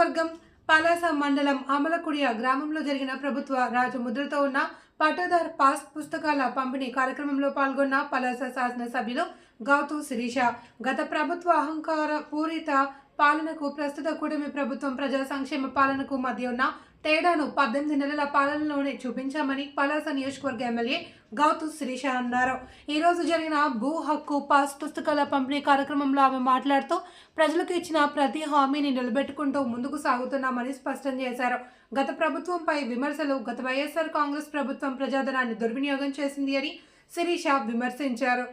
నియోజకవర్గం పలాస మండలం అమలకుడియ గ్రామంలో జరిగిన ప్రభుత్వ రాజముద్రతో ఉన్న పట్టదార్ పాస్ పుస్తకాల పంపిణీ కార్యక్రమంలో పాల్గొన్న పలాస శాసనసభ్యులు గౌతు శిరీష. గత ప్రభుత్వ అహంకార పూరిత పాలనకు ప్రస్తుత కూటమి ప్రభుత్వం ప్రజా సంక్షేమ పాలనకు మధ్య ఉన్న తేడాను పద్దెనిమిది నెలల పాలనలోనే చూపించామని పలాస నియోజకవర్గ ఎమ్మెల్యే గౌతు శిరీష అన్నారు. ఈరోజు జరిగిన భూ హక్కు పాస్ పుస్తకాల పంపిణీ కార్యక్రమంలో ఆమె మాట్లాడుతూ ప్రజలకు ఇచ్చిన ప్రతి హామీని నిలబెట్టుకుంటూ ముందుకు సాగుతున్నామని స్పష్టం చేశారు. గత ప్రభుత్వంపై విమర్శలు గత వైఎస్ఆర్ కాంగ్రెస్ ప్రభుత్వం ప్రజాధనాన్ని దుర్వినియోగం చేసింది అని శిరీష విమర్శించారు.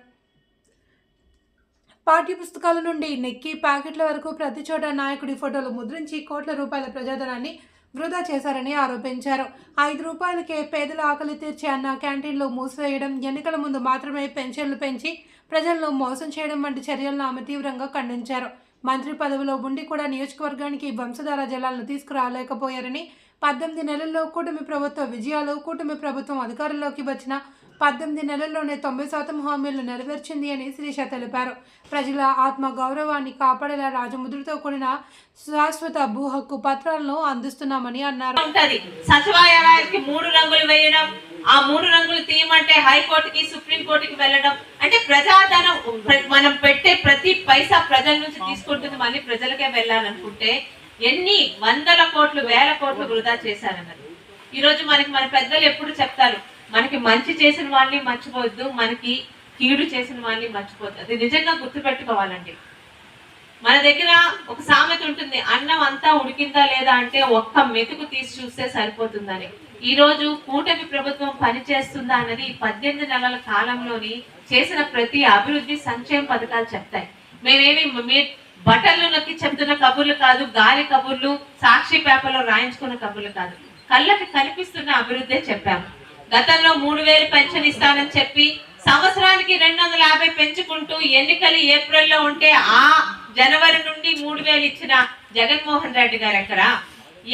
పాఠ్య పుస్తకాల నుండి నెక్కి ప్యాకెట్ల వరకు ప్రతి చోట నాయకుడి ఫోటోలు ముద్రించి కోట్ల రూపాయల ప్రజాధనాన్ని వృధా చేశారని ఆరోపించారు. ఐదు రూపాయలకే పేదల ఆకలి తీర్చే అన్న క్యాంటీన్లు మూసివేయడం ఎన్నికల ముందు మాత్రమే పెన్షన్లు పెంచి ప్రజలను మోసం చేయడం వంటి చర్యలను ఆమె తీవ్రంగా ఖండించారు. మంత్రి పదవిలో ఉండి కూడా నియోజకవర్గానికి వంశధార జలాలను తీసుకురాలేకపోయారని పద్దెనిమిది నెలల్లో కూటమి ప్రభుత్వ విజయాలు కూటమి ప్రభుత్వం అధికారంలోకి వచ్చిన పద్దెనిమిది నెలల్లోనే తొంభై శాతం హామీలు నెరవేర్చింది అని శ్రీష తెలిపారు. ప్రజల ఆత్మ గౌరవాన్ని కాపాడేలా రాజముద్రతో కూడిన శాశ్వత భూ హక్కు పత్రాలను అందిస్తున్నామని అన్నారు. సచివాలయానికి మూడు రంగులు వేయడం ఆ మూడు రంగులు తీయమంటే హైకోర్టుకి సుప్రీం కోర్టుకి వెళ్ళడం. అంటే ప్రజాధనం మనం పెట్టే ప్రతి పైసా ప్రజల నుంచి తీసుకుంటుంది మళ్ళీ ప్రజలకే వెళ్ళాలనుకుంటే ఎన్ని వందల కోట్లు వేల కోట్లు వృధా చేశారన్నది ఈ రోజు మనకి మన పెద్దలు ఎప్పుడు చెప్తారు మనకి మంచి చేసిన వాళ్ళని మర్చిపోవద్దు మనకి కీడు చేసిన వాళ్ళని మర్చిపోద్దు అది నిజంగా గుర్తుపెట్టుకోవాలండి. మన దగ్గర ఒక సామెత ఉంటుంది అన్నం అంతా ఉడికిందా లేదా అంటే ఒక్క మెతుకు తీసి చూస్తే సరిపోతుందని. ఈ రోజు కూటమి ప్రభుత్వం పనిచేస్తుందా అన్నది పద్దెనిమిది నెలల కాలంలోని చేసిన ప్రతి అభివృద్ధి సంక్షేమ పథకాలు చెప్తాయి. మేమేమి మీ బట్టలు నొక్కి చెప్తున్న కబుర్లు కాదు గాలి కబుర్లు సాక్షి పేపర్లో రాయించుకున్న కబుర్లు కాదు. కళ్ళకి కనిపిస్తున్న అభివృద్ధే చెప్పాము. గతంలో మూడు వేలు పెన్షన్ ఇస్తానని చెప్పి సంవత్సరానికి రెండు వందల యాభై పెంచుకుంటూ ఎన్నికలు ఏప్రిల్లో ఉంటే ఆ జనవరి నుండి మూడు వేలు ఇచ్చిన జగన్మోహన్ రెడ్డి గారు ఎక్కడ?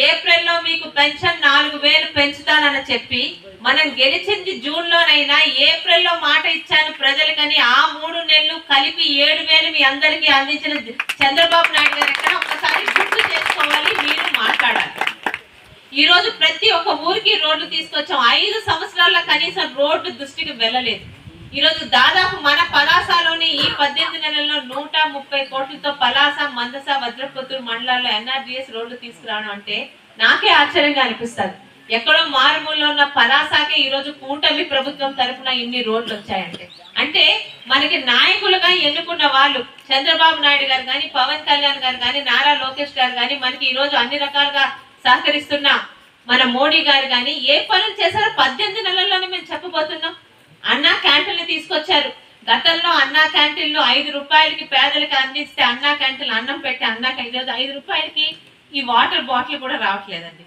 ఏప్రిల్లో మీకు పెన్షన్ నాలుగు వేలు పెంచుతానని చెప్పి మనం గెలిచింది జూన్ లోనైనా ఏప్రిల్లో మాట ఇచ్చాను ప్రజలకని ఆ మూడు నెలలు కలిపి ఏడు వేలు మీ అందరికీ అందించిన చంద్రబాబు నాయుడు గారు ఎక్కడ? ఒక్కసారి ఈ రోజు ప్రతి ఒక్క ఊరికి రోడ్లు తీసుకొచ్చాం. ఐదు సంవత్సరాల కనీసం రోడ్డు దృష్టికి వెళ్ళలేదు. ఈ రోజు దాదాపు మన పలాసలోని ఈ పద్దెనిమిది నెలల్లో నూట ముప్పై కోట్లతో పలాస మందస వజ్రపుత్తూరు మండలాల్లో ఎన్ఆర్జీఎస్ రోడ్లు తీసుకురావడం అంటే నాకే ఆశ్చర్యంగా అనిపిస్తుంది. ఎక్కడో మారుమూలలో ఉన్న పలాసాకే ఈ రోజు కూటమి ప్రభుత్వం తరఫున ఇన్ని రోడ్లు వచ్చాయంటే. అంటే మనకి నాయకులుగా ఎన్నుకున్న వాళ్ళు చంద్రబాబు నాయుడు గారు కానీ పవన్ కళ్యాణ్ గారు కానీ నారా లోకేష్ గారు కానీ మనకి ఈ రోజు అన్ని రకాలుగా సహకరిస్తున్న. మన మోడీ గారు కానీ ఏ పనులు చేశారో పద్దెనిమిది నెలల్లోనే మేము చెప్పబోతున్నాం. అన్నా క్యాంటీన్లు తీసుకొచ్చారు. గతంలో అన్నా క్యాంటీన్లు ఐదు రూపాయలకి పేదలకు అందిస్తే అన్నా క్యాంటీన్ అన్నం పెట్టి అన్నా క్యాంటీన్ ఐదు రూపాయలకి ఈ వాటర్ బాటిల్ కూడా రావట్లేదండి.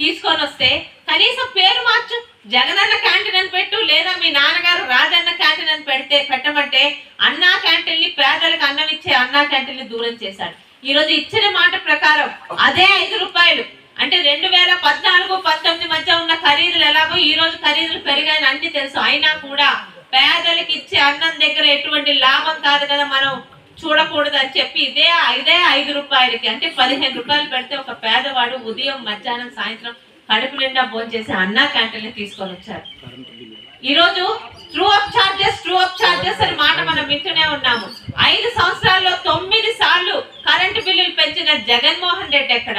తీసుకొని వస్తే కనీసం పేరు మార్చు. జగనన్న క్యాంటీన్ అని పెట్టు లేదా మీ నాన్నగారు రాజన్న క్యాంటీన్ అని పెడితే పెట్టమంటే అన్నా క్యాంటీన్ని పేదలకు అన్నం ఇచ్చే అన్నా క్యాంటీన్ని దూరం చేశాడు. ఈ రోజు ఇచ్చిన మాట ప్రకారం అదే ఐదు రూపాయలు. అంటే రెండు వేల పద్నాలుగు పంతొమ్మిది మధ్య ఉన్న ఖరీదులు ఎలాగో ఈ రోజు ఖరీదులు పెరిగాయని అన్ని తెలుసు. అయినా కూడా పేదలకు ఇచ్చే అన్నం దగ్గర ఎటువంటి లాభం కాదు కదా మనం చూడకూడదు అని చెప్పి ఇదే ఇదే ఐదు రూపాయలకి అంటే పదిహేను రూపాయలు పెడితే ఒక పేదవాడు ఉదయం మధ్యాహ్నం సాయంత్రం కడుపు నిండా భోంచేసి అన్నా క్యాంటీన్ తీసుకొని వచ్చారు. ఈరోజు true up charges true up charges అనే మాట మనం వింటూనే ఉన్నాము. ఐదు సంవత్సరాల్లో తొమ్మిది సార్లు కరెంటు బిల్లులు పెంచిన జగన్మోహన్ రెడ్డి ఎక్కడ?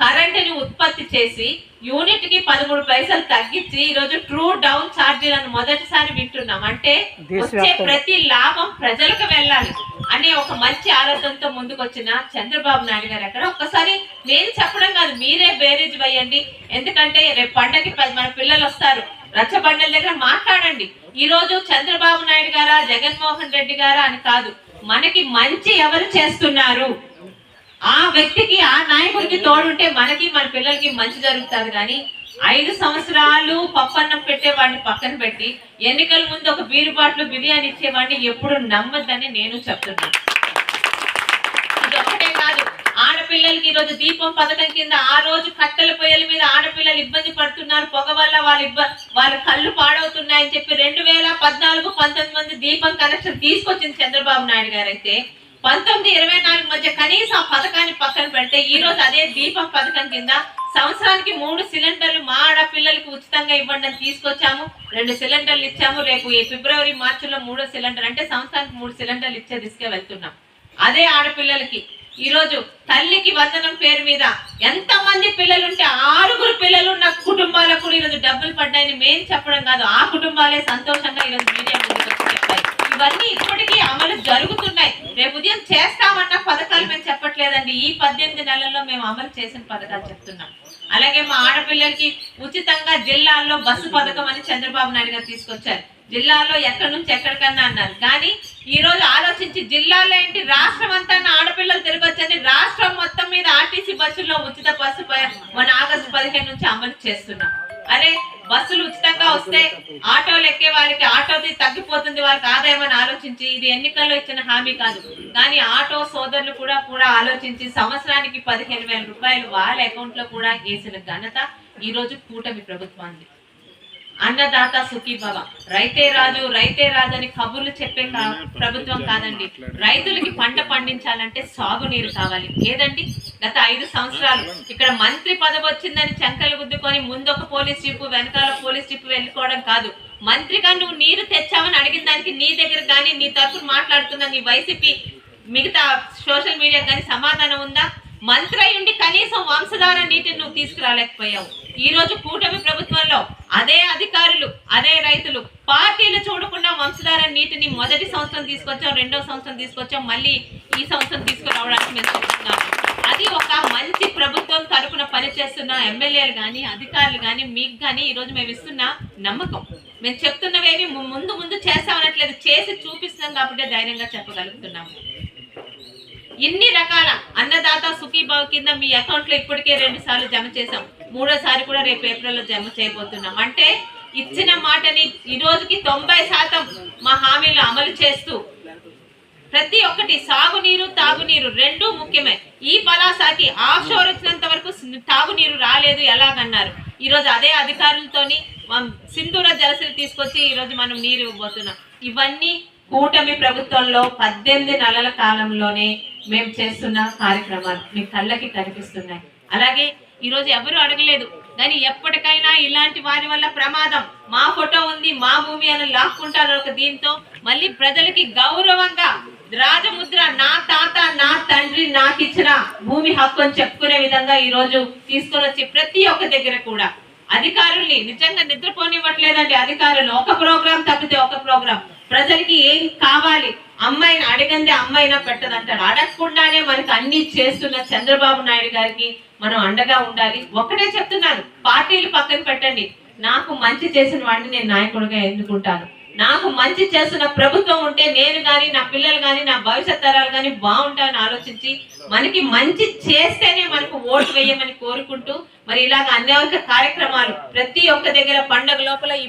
కరెంటుని ఉత్పత్తి చేసి యూనిట్కి పదమూడు పైసలు తగ్గించి ఈ రోజు ట్రూ డౌన్ ఛార్జీలను మొదటిసారి వింటున్నాం. అంటే వచ్చే ప్రతి లాభం ప్రజలకు వెళ్ళాలి అనే ఒక మంచి ఆలోచనతో ముందుకు వచ్చిన చంద్రబాబు నాయుడు గారు అక్కడ. ఒక్కసారి నేను చెప్పడం కాదు మీరే బేరేజ్ వేయండి. ఎందుకంటే రేపు పండగకి మన పిల్లలు వస్తారు. రచ్చబండల దగ్గర మాట్లాడండి. ఈ రోజు చంద్రబాబు నాయుడు గారా జగన్మోహన్ రెడ్డి గారా అని కాదు మనకి మంచి ఎవరు చేస్తున్నారు? ఆ వ్యక్తికి ఆ నాయకుడికి తోడుంటే మనకి మన పిల్లలకి మంచి జరుగుతుంది కానీ ఐదు సంవత్సరాలు పప్పన్నం పెట్టేవాడిని పక్కన పెట్టి ఎన్నికల ముందు ఒక బీరు బాట్లు బిర్యానీ ఇచ్చేవాడిని ఎప్పుడు నమ్మద్దని నేను చెప్తున్నాను కాదు ఆడపిల్లలకి ఈరోజు దీపం పథకం కింద ఆ రోజు కట్టెల పొయ్యల మీద ఆడపిల్లలు ఇబ్బంది పడుతున్నారు పొగ వల్ల వాళ్ళ ఇబ్బ వాళ్ళ కళ్ళు పాడవుతున్నాయని చెప్పి రెండు వేల పద్నాలుగు పంతొమ్మిది మంది దీపం కనెక్షన్ తీసుకొచ్చింది చంద్రబాబు నాయుడు గారు అయితే పంతొమ్మిది ఇరవై నాలుగు మధ్య కనీసం ఆ పథకాన్ని పక్కన పెడితే ఈ రోజు అదే దీపం పథకం కింద సంవత్సరానికి మూడు సిలిండర్లు మా ఆడపిల్లలకి ఉచితంగా ఇవ్వండి అని తీసుకొచ్చాము. రెండు సిలిండర్లు ఇచ్చాము. రేపు ఈ ఫిబ్రవరి మార్చిలో మూడో సిలిండర్ అంటే సంవత్సరానికి మూడు సిలిండర్లు ఇచ్చే దిశగా వెళ్తున్నాం. అదే ఆడపిల్లలకి. ఈ రోజు తల్లికి వందనం పేరు మీద ఎంత మంది ఆరుగురు పిల్లలు ఉన్న కుటుంబాలకు ఈరోజు డబ్బులు పడ్డాయని మేము చెప్పడం కాదు. ఆ కుటుంబాలే సంతోషంగా ఈరోజు మీడియా ఇవన్నీ ఇప్పటికీ అమలు జరుగుతున్నాయి. రేపు ఉదయం చేస్తామన్న పథకాలు మేము చెప్పట్లేదండి. ఈ పద్దెనిమిది నెలల్లో మేము అమలు చేసిన పథకాలు చెప్తున్నాం. అలాగే మా ఆడపిల్లలకి ఉచితంగా జిల్లాల్లో బస్సు పథకం అని చంద్రబాబు నాయుడు గారు తీసుకొచ్చారు. జిల్లాలో ఎక్కడి నుంచి ఎక్కడికన్నా అన్నారు. కానీ ఈ రోజు ఆలోచించి జిల్లాలో ఏంటి? రాష్ట్రం అంతా ఆడపిల్లలు తిరగొచ్చని రాష్ట్రం మొత్తం మీద ఆర్టీసీ బస్సుల్లో ఉచిత బస్సు మన ఆగస్టు పదిహేను నుంచి అమలు చేస్తున్నాం. అరే బస్సులు ఉచితంగా వస్తే ఆటోలు ఎక్కే వాళ్ళకి ఆటోది తగ్గిపోతుంది వాళ్ళకి ఆదాయం అని ఆలోచించి ఇది ఎన్నికల్లో ఇచ్చిన హామీ కాదు. కానీ ఆటో సోదరులు కూడా కూడా ఆలోచించి సంవత్సరానికి పదిహేను వేల రూపాయలు వాళ్ళ అకౌంట్లో కూడా వేసిన ఘనత ఈ రోజు కూటమి ప్రభుత్వానికి అన్నదాత సుఖీ భవ రైతే రాజు రైతే రాజు అని కబుర్లు చెప్పే ప్రభుత్వం కాదండి. రైతులకి పంట పండించాలంటే సాగునీరు కావాలి. ఏదండి? గత ఐదు సంవత్సరాలు ఇక్కడ మంత్రి పదవి వచ్చిందని చంకలు గుద్దుకొని ముందు ఒక పోలీస్ జీపు వెనకాల పోలీస్ జీపు వెళ్ళిపోవడం కాదు. మంత్రిగా నువ్వు నీరు తెచ్చావని అడిగిన దానికి నీ దగ్గర కానీ నీ తరఫున మాట్లాడుతున్న నీ వైసీపీ మిగతా సోషల్ మీడియా కానీ సమాధానం ఉందా? మంత్రి ఉండి కనీసం వంశధార నీటిని నువ్వు తీసుకురాలేకపోయావు. ఈ రోజు కూటమి ప్రభుత్వంలో అదే అధికారులు అదే రైతులు పార్టీలు చూడకుండా వంశధార నీటిని మొదటి సంవత్సరం తీసుకొచ్చాం రెండో సంవత్సరం తీసుకొచ్చాం మళ్ళీ ఈ సంవత్సరం తీసుకురావడానికి మేము చూస్తున్నాం. అది ఒక మంచి ప్రభుత్వం తరపున పనిచేస్తున్న ఎమ్మెల్యేలు కానీ అధికారులు కానీ మీకు కానీ ఈరోజు మేము ఇస్తున్న నమ్మకం. మేము చెప్తున్నవేమి ము- ముందు ముందు చేస్తామనట్లేదు చేసి చూపిస్తున్నాం కాబట్టి ధైర్యంగా చెప్పగలుగుతున్నాము. ఇన్ని రకాల అన్నదాత సుఖీభావ కింద మీ అకౌంట్లో ఇప్పటికే రెండు సార్లు జమ చేసాం మూడోసారి కూడా రేపు ఏప్రిల్లో జమ చేయబోతున్నాం. అంటే ఇచ్చిన మాటని ఈ రోజుకి తొంభై శాతం మా హామీలు అమలు చేస్తూ ప్రతి ఒక్కటి సాగునీరు తాగునీరు రెండు ముఖ్యమే. ఈ పలాసాకి ఆఫ్షోర్ వచ్చినంత వరకు తాగునీరు రాలేదు ఎలాగన్నారు? ఈ రోజు అదే అధికారులతోని సింధూర జలసలు తీసుకొచ్చి ఈ రోజు మనం నీరు ఇవ్వబోతున్నాం. ఇవన్నీ కూటమి ప్రభుత్వంలో పద్దెనిమిది నెలల కాలంలోనే మేము చేస్తున్న కార్యక్రమాలు మీ కళ్ళకి కనిపిస్తున్నాయి. అలాగే ఈరోజు ఎవరు అడగలేదు కానీ ఎప్పటికైనా ఇలాంటి వారి వల్ల ప్రమాదం మా ఫోటో ఉంది మా భూమి అని లాక్కుంటారు ఒక దీంతో మళ్ళీ ప్రజలకి గౌరవంగా రాజముద్ర నా తాత నా తండ్రి నాకు ఇచ్చిన భూమి హక్కు అని చెప్పుకునే విధంగా ఈ రోజు తీసుకొని వచ్చి ప్రతి ఒక్క దగ్గర కూడా అధికారుల్ని నిజంగా నిద్రపోనివ్వట్లేదండి. అధికారులు ఒక ప్రోగ్రాం తప్పితే ఒక ప్రోగ్రాం. ప్రజలకి ఏం కావాలి? అమ్మాయిని అడిగందే అమ్మాయినా పెట్టదంటాడు అడగకుండానే మనకి అన్ని చేస్తున్న చంద్రబాబు నాయుడు గారికి మనం అండగా ఉండాలి. ఒకటే చెప్తున్నాను పార్టీలు పక్కన పెట్టండి. నాకు మంచి చేసిన వాడిని నేను నాయకుడిగా ఎన్నుకుంటాను. నాకు మంచి చేస్తున్న ప్రభుత్వం ఉంటే నేను గాని నా పిల్లలు గాని నా భవిష్యత్ తరాలు కానీ బాగుంటాయని ఆలోచించి మనకి మంచి చేస్తేనే మనకు ఓటు వేయమని కోరుకుంటూ మరి ఇలాగ అనేక కార్యక్రమాలు ప్రతి ఒక్క దగ్గర పండగ లోపల ఈ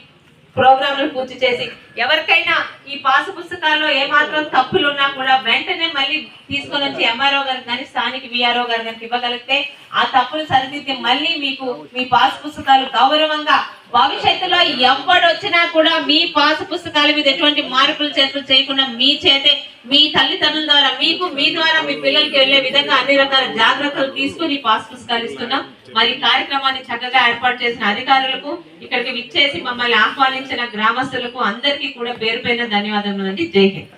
ప్రోగ్రాంలు పూర్తి చేసి ఎవరికైనా ఈ పాసు పుస్తకాల్లో ఏమాత్రం తప్పులు ఉన్నా కూడా వెంటనే మళ్ళీ తీసుకొని వచ్చి ఎంఆర్ఓ గారికి కానీ స్థానిక విఆర్ఓ గారు కానీ ఇవ్వగలిగితే ఆ తప్పులు సరిదిద్ది మళ్ళీ మీకు మీ పాసు పుస్తకాలు గౌరవంగా భవిష్యత్తులో ఎవడొచ్చినా కూడా మీ పాసు పుస్తకాల మీద ఎటువంటి మార్పులు చేతులు చేయకుండా మీ చేతే మీ తల్లిదండ్రుల ద్వారా మీకు మీ ద్వారా మీ పిల్లలకి వెళ్ళే విధంగా అన్ని రకాల జాగ్రత్తలు తీసుకుని పాస్ పుస్తకాలు ఇస్తున్నాం మరి కార్యక్రమాన్ని చక్కగా ఏర్పాటు చేసిన అధికారులకు ఇక్కడికి విచ్చేసి మమ్మల్ని ఆహ్వానించిన గ్రామస్తులకు అందరికీ కూడా పేరు పైన ధన్యవాదములు అండి. జై హింద్.